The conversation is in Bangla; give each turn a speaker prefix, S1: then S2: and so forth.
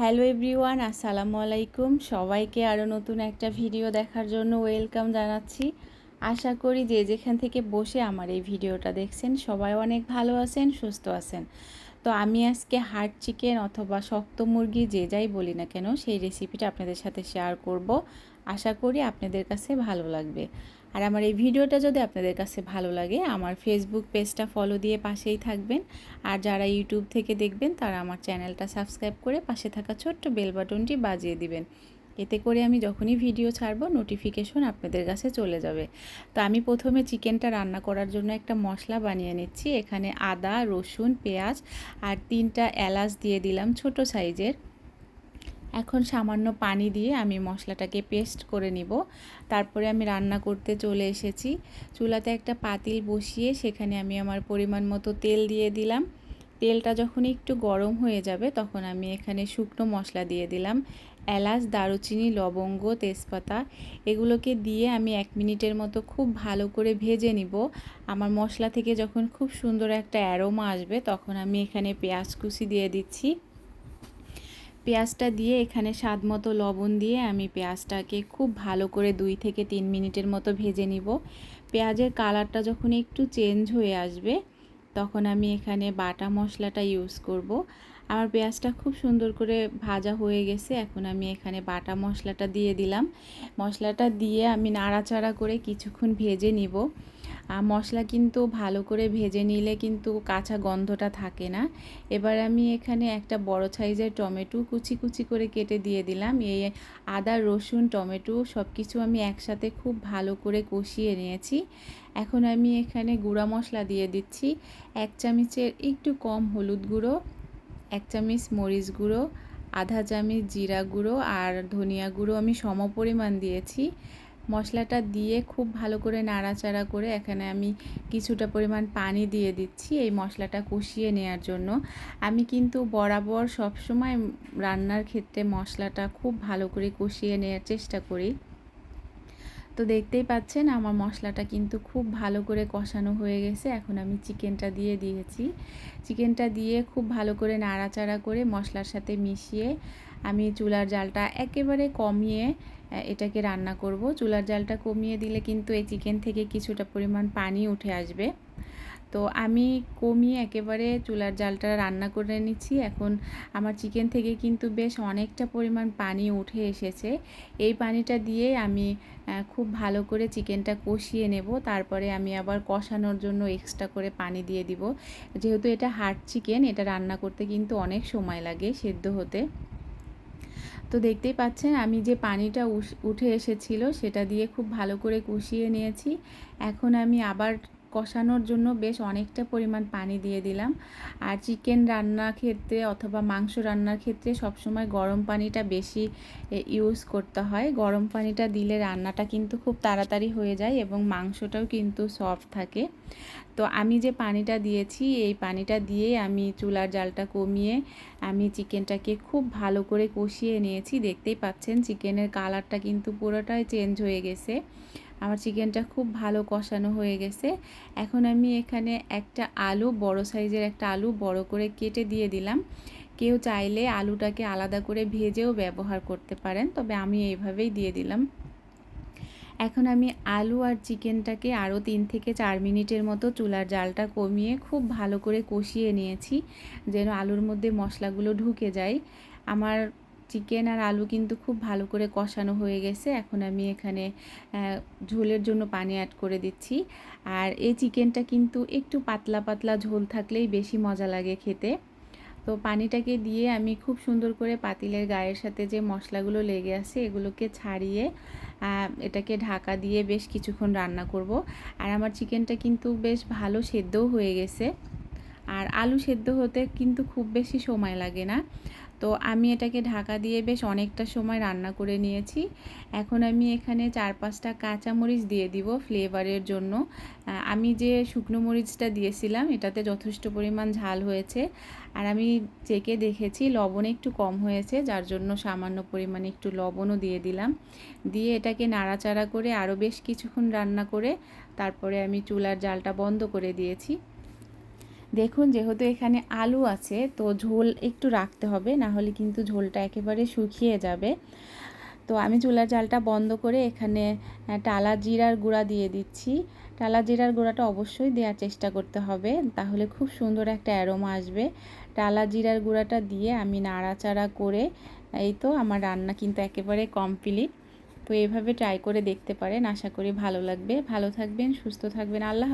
S1: হ্যালো এভরিওয়ান, আসসালামু আলাইকুম। সবাইকে আরও নতুন একটা ভিডিও দেখার জন্য ওয়েলকাম জানাচ্ছি। আশা করি যে যেখান থেকে বসে আমার এই ভিডিওটা দেখছেন, সবাই অনেক ভালো আছেন, সুস্থ আছেন। তো আমি আজকে হার্ড চিকেন অথবা শক্ত মুরগি যে যাই বলি না কেন, সেই রেসিপিটা আপনাদের সাথে শেয়ার করব। আশা করি আপনাদের কাছে ভালো লাগবে। আর আমার এই ভিডিওটা যদি আপনাদের কাছে ভালো লাগে, আমার ফেসবুক পেজটা ফলো দিয়ে পাশেই থাকবেন। আর যারা ইউটিউব থেকে দেখবেন, তারা আমার চ্যানেলটা সাবস্ক্রাইব করে পাশে থাকা ছোট্ট বেল বাটনটি বাজিয়ে দিবেন। এতে করে আমি যখনই ভিডিও ছাড়বো নোটিফিকেশন আপনাদের কাছে চলে যাবে। তো আমি প্রথমে চিকেনটা রান্না করার জন্য একটা মশলা বানিয়ে নিচ্ছি। এখানে আদা, রসুন, পেঁয়াজ আর তিনটা এলাচ দিয়ে দিলাম ছোট সাইজের। এখন সামান্য পানি দিয়ে আমি মশলাটাকে পেস্ট করে নিব। তারপরে আমি রান্না করতে চলে এসেছি। চুলাতে একটা পাতিল বসিয়ে সেখানে আমি আমার পরিমাণ মতো তেল দিয়ে দিলাম। তেলটা যখন একটু গরম হয়ে যাবে তখন আমি এখানে শুকনো মশলা দিয়ে দিলাম। এলাচ, দারুচিনি, লবঙ্গ, তেজপাতা এগুলোকে দিয়ে আমি এক মিনিটের মতো খুব ভালো করে ভেজে নিব। আমার মশলা থেকে যখন খুব সুন্দর একটা অ্যারোমা আসবে তখন আমি এখানে পেঁয়াজ কুচি দিয়ে দিচ্ছি। পেঁয়াজটা দিয়ে এখানে স্বাদ মতো লবণ দিয়ে আমি পেঁয়াজটাকে খুব ভালো করে দুই থেকে তিন মিনিটের মতো ভেজে নিব। পেঁয়াজের কালারটা যখন একটু চেঞ্জ হয়ে আসবে, তখন আমি এখানে বাটা মশলাটা ইউজ করব। আমার পেঁয়াজটা খুব সুন্দর করে ভাজা হয়ে গেছে, এখন আমি এখানে বাটা মশলাটা দিয়ে দিলাম। মশলাটা দিয়ে আমি নাড়াচাড়া করে কিছুক্ষণ ভেজে নিব। মশলা কিন্তু ভালো করে ভেজে নিলে কিন্তু কাঁচা গন্ধটা থাকে না। এবার আমি এখানে একটা বড় সাইজের টমেটো কুচি কুচি করে কেটে দিয়ে দিলাম। এই আদা, রসুন, টমেটো সব কিছু আমি একসাথে খুব ভালো করে কষিয়ে নিয়েছি। এখন আমি এখানে গুঁড়া মশলা দিয়ে দিচ্ছি। এক চামচের একটু কম হলুদ গুঁড়ো, এক চামচ মরিচ গুঁড়ো, আধা চামচ জিরা গুঁড়ো আর ধনিয়া গুঁড়ো আমি সম পরিমাণ দিয়েছি। মশলাটা দিয়ে খুব ভালো করে নাড়াচাড়া করে এখানে আমি কিছুটা পরিমাণ পানি দিয়ে দিচ্ছি এই মশলাটা কষিয়ে নেওয়ার জন্য। আমি কিন্তু বরাবর সবসময় রান্নার ক্ষেত্রে মশলাটা খুব ভালো করে কষিয়ে নেওয়ার চেষ্টা করি। তো দেখতেই পাচ্ছেন আমার মশলাটা কিন্তু খুব ভালো করে কষানো হয়ে গেছে। এখন আমি চিকেনটা দিয়ে দিয়েছি। চিকেনটা দিয়ে খুব ভালো করে নাড়াচাড়া করে মশলার সাথে মিশিয়ে আমি চুলার জালটা একেবারে কমিয়ে এটাকে রান্না করব। চুলার জালটা কমিয়ে দিলে কিন্তু এই চিকেন থেকে কিছুটা পরিমাণ পানি উঠে আসবে। তো আমি কমিয়ে একেবারে চুলার জালটা রান্না করে নিচ্ছি। এখন আমার চিকেন থেকে কিন্তু বেশ অনেকটা পরিমাণ পানি উঠে এসেছে। এই পানিটা দিয়ে আমি খুব ভালো করে চিকেনটা কষিয়ে নেব। তারপরে আমি আবার কষানোর জন্য এক্সট্রা করে পানি দিয়ে দিব। যেহেতু এটা হার্ড চিকেন এটা রান্না করতে কিন্তু অনেক সময় লাগে সেদ্ধ হতে। তো দেখতেই পাচ্ছেন, আমি যে পানিটা উঠে এসেছিল সেটা দিয়ে খুব ভালো করে কষিয়ে নিয়েছি। এখন আমি আবার কষানোর জন্য বেশ অনেকটা পরিমাণ পানি দিয়ে দিলাম। আর চিকেন রান্নার ক্ষেত্রে অথবা মাংস রান্নার ক্ষেত্রে সবসময় গরম পানিটা বেশি ইউজ করতে হয়। গরম পানিটা দিলে রান্নাটা কিন্তু খুব তাড়াতাড়ি হয়ে যায় এবং মাংসটাও কিন্তু সফট থাকে। তো আমি যে পানিটা দিয়েছি, এই পানিটা দিয়ে আমি চুলার জালটা কমিয়ে আমি চিকেনটাকে খুব ভালো করে কষিয়ে নিয়েছি। দেখতেই পাচ্ছেন চিকেনের কালারটা কিন্তু পুরোটাই চেঞ্জ হয়ে গেছে। আমার চিকেনটা খুব ভালো কষানো হয়ে গেছে। এখন আমি এখানে একটা আলু, বড় সাইজের একটা আলু বড় করে কেটে দিয়ে দিলাম। কেউ চাইলে আলুটাকে আলাদা করে ভেজেও ব্যবহার করতে পারেন, তবে আমি এইভাবেই দিয়ে দিলাম। এখন আমি আলু আর চিকেনটাকে আরও তিন থেকে চার মিনিটের মতো চুলার জালটা কমিয়ে খুব ভালো করে কষিয়ে নিয়েছি, যেন আলুর মধ্যে মশলাগুলো ঢুকে যায়। আমার চিকেন আর আলু কিন্তু খুব ভালো করে কষানো হয়ে গেছে। এখন আমি এখানে ঝোলের জন্য পানি অ্যাড করে দিচ্ছি। আর এই চিকেনটা কিন্তু একটু পাতলা পাতলা ঝোল থাকলেই বেশি মজা লাগে খেতে। তো পানিটাকে দিয়ে আমি খুব সুন্দর করে পাতিলের গায়ের সাথে যে মশলাগুলো লেগে আছে এগুলোকে ছাড়িয়ে এটাকে ঢাকা দিয়ে বেশ কিছুক্ষণ রান্না করব। আর আমার চিকেনটা কিন্তু বেশ ভালো সেদ্ধও হয়ে গেছে। আর আলু সেদ্ধ হতে কিন্তু খুব বেশি সময় লাগে না। তো আমি এটাকে ঢাকা দিয়ে বেশ অনেকটা সময় রান্না করে নিয়েছি। এখন আমি এখানে চার পাঁচটা কাঁচামরিচ দিয়ে দিব ফ্লেভারের জন্য। আমি যে শুকনো মরিচটা দিয়েছিলাম, এটাতে যথেষ্ট পরিমাণ ঝাল হয়েছে। আর আমি চেকে দেখেছি লবণ একটু কম হয়েছে, যার জন্য সামান্য পরিমাণে একটু লবণও দিয়ে দিলাম। দিয়ে এটাকে নাড়াচাড়া করে আরও বেশ কিছুক্ষণ রান্না করে তারপরে আমি চুলার জালটা বন্ধ করে দিয়েছি। দেখুন, যেহেতু এখানে আলু আছে, তো ঝোল একটু রাখতে হবে না হলে কিন্তু ঝোলটা একেবারে শুকিয়ে যাবে। তো আমি চুলার জালটা বন্ধ করে এখানে টালা জিরার গুঁড়া দিয়ে দিচ্ছি। টালা জিরার গুঁড়াটা অবশ্যই দেওয়ার চেষ্টা করতে হবে, তাহলে খুব সুন্দর একটা অ্যারোমা আসবে। টালা জিরার গুঁড়াটা দিয়ে আমি নাড়াচাড়া করে, এই তো আমার রান্না কিন্তু একেবারে কমপ্লিট। তো এভাবে ট্রাই করে দেখতে পারেন, আশা করি ভালো লাগবে। ভালো থাকবেন, সুস্থ থাকবেন, আল্লাহ